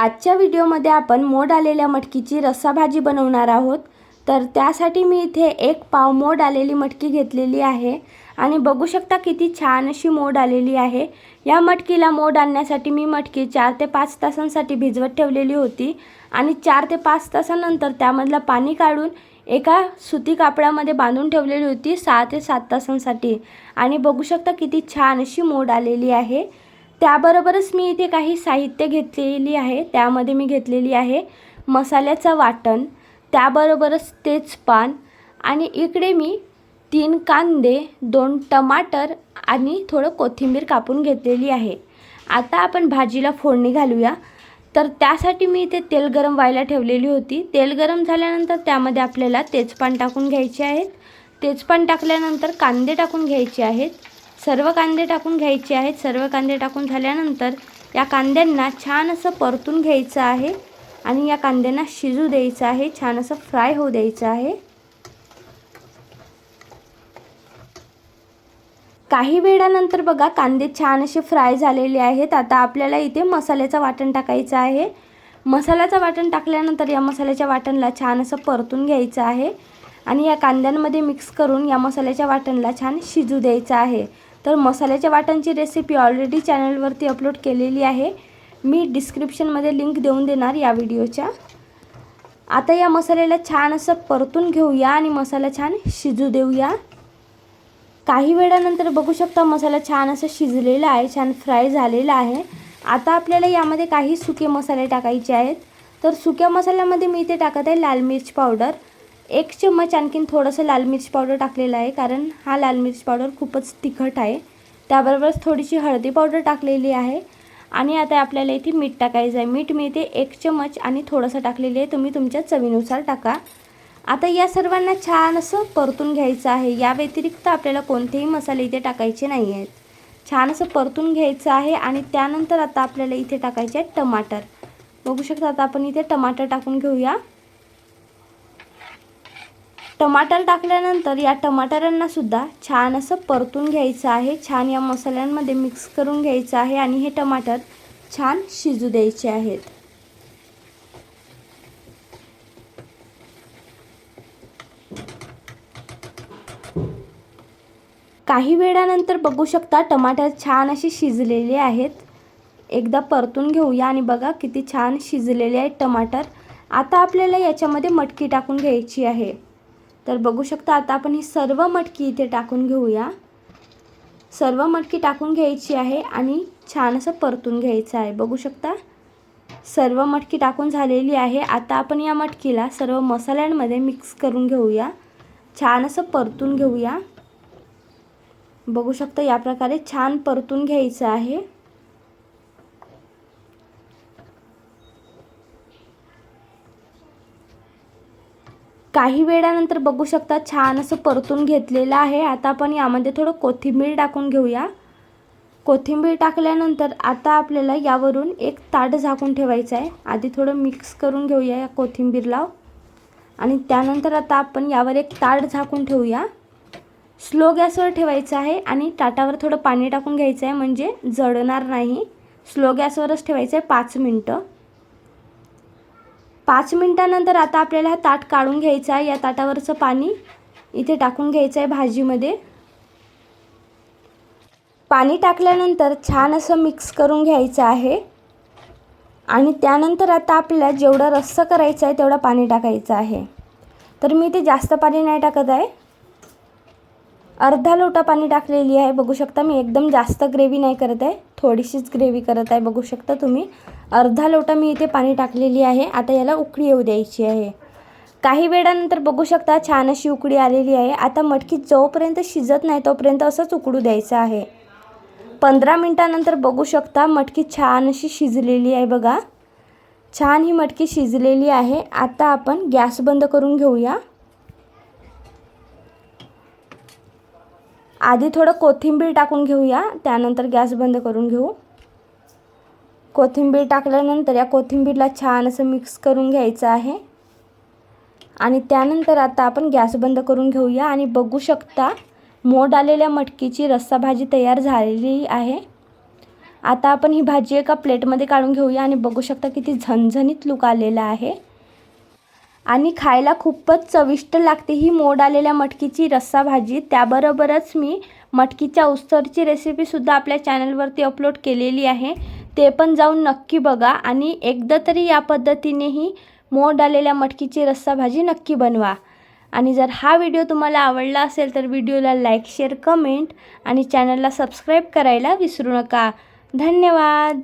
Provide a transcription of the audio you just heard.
आजच्या व्हिडिओमध्ये आपण मोड आलेल्या मटकीची रस्साभाजी बनवणार आहोत. तर त्यासाठी मी इथे एक पाव मोड आलेली मटकी घेतलेली आहे. आणि बघू शकता किती छान अशी मोड आलेली आहे. या मटकीला मोड आणण्यासाठी मी मटकी चार ते पाच तासांसाठी भिजवत ठेवलेली होती. आणि चार ते पाच तासानंतर त्यामधलं पाणी काढून एका सुती कापडामध्ये बांधून ठेवलेली होती सहा ते सात तासांसाठी. आणि बघू शकता किती छान अशी मोड आलेली आहे. त्याबरोबरच मी इथे काही साहित्य घेतलेली आहे. त्यामध्ये मी घेतलेली आहे मसाल्याचं वाटण त्याबरोबरच तेजपान आणि इकडे मी तीन कांदे दोन टमाटर आणि थोडं कोथिंबीर कापून घेतलेली आहे. आता आपण भाजीला फोडणी घालूया. तर त्यासाठी मी इथे तेल गरम व्हायला ठेवलेली होती. तेल गरम झाल्यानंतर त्यामध्ये आपल्याला तेजपान टाकून घ्यायचे आहेत. तेजपान टाकल्यानंतर कांदे टाकून घ्यायचे आहेत. सर्व कांदे टाकून घ्यायचे आहेत. सर्व कांदे टाकून झाल्यानंतर या कांद्यांना छान असं परतून घ्यायचं आहे आणि या कांद्यांना शिजू द्यायचं आहे. छान असं फ्राय होऊ द्यायचं आहे. काही वेळानंतर बघा कांदे छान असे फ्राय झालेले आहेत. आता आपल्याला इथे मसाल्याचं वाटण टाकायचं आहे. मसाल्याचं वाटण टाकल्यानंतर या मसाल्याच्या वाटणला छान असं परतून घ्यायचं आहे आणि या कांद्यांमध्ये मिक्स करून या मसाल्याच्या वाटणला छान शिजू द्यायचं आहे. तर मसाल्याच्या वाटांची रेसिपी ऑलरेडी चॅनलवरती अपलोड केलेली आहे. मी डिस्क्रिप्शनमध्ये लिंक देऊन देणार या व्हिडिओच्या आता या मसाल्याला छान असं परतून घेऊया आणि मसाला छान शिजू देऊया. काही वेळानंतर बघू शकता मसाला छान असं शिजलेला आहे छान फ्राय झालेला आहे. आता आपल्याला यामध्ये काही सुके मसाले टाकायचे आहेत. तर सुक्या मसाल्यामध्ये मी इथे टाकत आहे लाल मिर्च पावडर. एक चम्मच आणखीन थोडंसं लाल मिरची पावडर टाकलेलं आहे कारण हा लाल मिरची पावडर खूपच तिखट आहे. त्याबरोबरच थोडीशी हळदी पावडर टाकलेली आहे. आणि आता आपल्याला इथे मीठ टाकायचं आहे. मीठ मी इथे एक चम्मच आणि थोडंसं टाकलेली आहे. तुम्ही तुमच्या चवीनुसार टाका. आता या सर्वांना छान असं परतून घ्यायचं आहे. या व्यतिरिक्त आपल्याला कोणतेही मसाले इथे टाकायचे नाही आहेत. छान असं परतून घ्यायचं आहे आणि त्यानंतर आता आपल्याला इथे टाकायचे आहेत टमाटर. बघू शकता आता आपण इथे टमाटर टाकून घेऊया. टमाटर टाकल्यानंतर या टमाटरांना सुद्धा छान असं परतून घ्यायचं आहे. छान या मसाल्यांमध्ये मिक्स करून घ्यायचं आहे आणि हे टमाटर छान शिजू द्यायचे आहेत. काही वेळानंतर बघू शकता टमाटर छान असे शिजलेले आहेत. एकदा परतून घेऊया आणि बघा किती छान शिजलेले आहेत टमाटर. आता आपल्याला याच्यामध्ये मटकी टाकून घ्यायची आहे. तर बघू शकता आता आपण ही सर्व मटकी इथे टाकून घेऊया. सर्व मटकी टाकून घ्यायची आहे आणि छान असं परतून घ्यायचं आहे. बघू शकता सर्व मटकी टाकून झालेली आहे. आता आपण या मटकीला सर्व मसाल्यांमध्ये मिक्स करून घेऊया. छान असं परतून घेऊया. बघू शकता या प्रकारे छान परतून घ्यायचं आहे. काही वेळानंतर बघू शकता छान असं परतून घेतलेलं आहे. आता आपण यामध्ये थोडं कोथिंबीर टाकून घेऊया. कोथिंबीर टाकल्यानंतर आता आपल्याला यावरून एक ताट झाकून ठेवायचं आहे. आधी थोडं मिक्स करून घेऊया या कोथिंबीरला. आणि त्यानंतर आता आपण यावर एक ताट झाकून ठेवूया. स्लो गॅसवर ठेवायचं आहे आणि ताटावर थोडं पाणी टाकून घ्यायचं आहे म्हणजे जळणार नाही. स्लो गॅसवरच ठेवायचं आहे पाच मिनटं. पाच मिनटानंतर आता आपल्याला हा ताट काढून घ्यायचा आहे. या ताटावरचं पाणी इथे टाकून घ्यायचं आहे भाजीमध्ये. पाणी टाकल्यानंतर छान असं मिक्स करून घ्यायचं आहे. आणि त्यानंतर आता आपल्याला जेवढं रस्सा करायचं आहे तेवढं पाणी टाकायचं आहे. तर मी ते जास्त पाणी नाही टाकत आहे. अर्धा लोटा पाणी टाकलेली आहे. बघू शकता मी एकदम जास्त ग्रेव्ही नाही करत आहे. थोडीशीच ग्रेव्ही करत आहे. बघू शकता तुम्ही. अर्धा लोटा मी इथे पाणी टाकलेली आहे. आता याला उकळी येऊ द्यायची आहे. काही वेळानंतर बघू शकता छान अशी उकळी आलेली आहे. आता मटकी जोपर्यंत शिजत नाही तोपर्यंत असंच उकडू द्यायचं आहे. पंधरा मिनटानंतर बघू शकता मटकी छान अशी शिजलेली आहे बघा. छान ही मटकी शिजलेली आहे. आता आपण गॅस बंद करून घेऊया. आधी थोडं कोथिंबीर टाकून घेऊया. त्यानंतर गॅस बंद करून घेऊ. कोथिंबीर टाकल्यानंतर या कोथिंबीरला छान असं मिक्स करून घ्यायचं आहे. आणि त्यानंतर आता आपण गॅस बंद करून घेऊया आणि बघू शकता मोड आलेल्या मटकीची रस्सा भाजी तयार झालेली आहे. आता आपण ही भाजी एका प्लेटमध्ये काढून घेऊया आणि बघू शकता किती झणझणीत लुक आलेला आहे. आणि खायला खूपच चविष्ट लागते ही मोड आलेल्या मटकीची रस्सा भाजी. त्याबरोबरच मी मटकीच्या उस्तरची रेसिपीसुद्धा आपल्या चॅनलवरती अपलोड केलेली आहे. ते पण जाऊन नक्की बघा आणि एकदा तरी या पद्धतीनेही मोड आलेल्या मटकीची रस्सा भाजी नक्की बनवा. आणि जर हा व्हिडिओ तुम्हाला आवडला असेल तर व्हिडिओला लाईक शेअर कमेंट आणि चॅनलला सबस्क्राईब करायला विसरू नका. धन्यवाद.